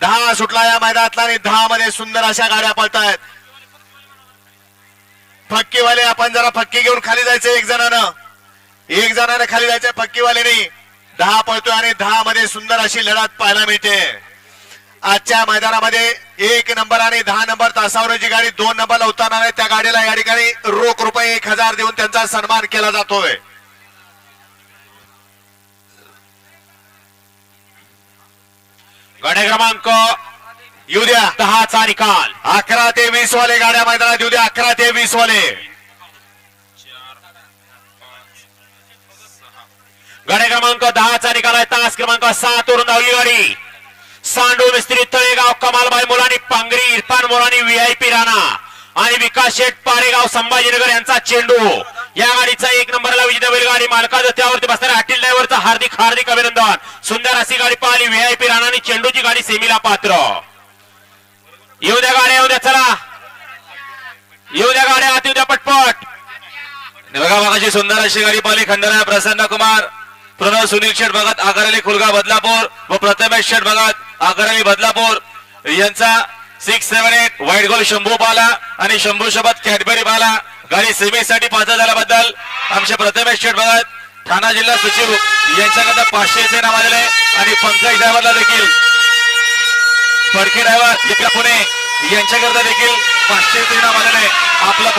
दहा सुटला या मैदानातला आणि दहा मध्ये सुंदर अशा गाड्या पळतायत. फक्कीवाले आपण जरा फक्की घेऊन खाली जायचं एक जणानं. एक जणानं खाली जायचं फक्कीवालेनी. दहा पळतोय आणि दहा मध्ये सुंदर अशी लढत पाहायला मिळते. आजच्या मैदानामध्ये एक नंबर आणि दहा नंबर तासावर जी गाडी दोन नंबरला उतरणार आहे. त्या गाडीला या ठिकाणी रोख रुपये एक हजार देऊन त्यांचा सन्मान केला जातोय. गाड्या क्रमांक येऊ द्या दहाचा निकाल. अकरा ते वीस वाले गाड्या मैदानात येऊ द्या अकरा ते वीस वाले. गाड्या क्रमांक दहाचा निकाल आहे तास क्रमांक सात वरून धावली गाडी. सांडू मिस्त्री तळेगाव कमालबाई मुलानी पांगरी इरफान मुलानी व्हीआयपी राणा आणि विकास शेठ पारेगाव संभाजीनगर यांचा चेंडू. या गाडीचा एक नंबरला विजेता बैल गाडी मालका त्यावरती बसणाऱ्या अटील ड्रायव्हरचा हार्दिक हार्दिक अभिनंदन. सुंदर अशी गाडी पाहिली. व्हीआयपी राणा आणि चेंडूची गाडी सेमीला पात्र. येऊ द्या गाड्या येऊ द्या चला. येऊ द्या गाड्या आत येऊ द्या पटपट. बघा बघाची सुंदर अशी गाडी पाहिली. खंडराय प्रसन्न कुमार. प्रणव सुनील शेठ भगत आगरली खुलगा बदलापूर. व प्रथमेश शेठ भगत आगरली बदलापूर. यांचा सिक्स सेव्हन एट व्हाईट गोल शंभू बाला आणि शंभू सोबत कॅडबरी बाला. गाडी सेमीसाठी पात्र झाल्याबद्दल आमचे प्रथमेश शेठ भगत ठाणा जिल्हा सचिव यांच्याकरता पाचशेचे नाव आलेले आणि पंकज ड्रायव्हरला देखील. फडके ड्रायव्हर पुणे यांच्याकरता देखील पाचशेचे नाव आलेले आपला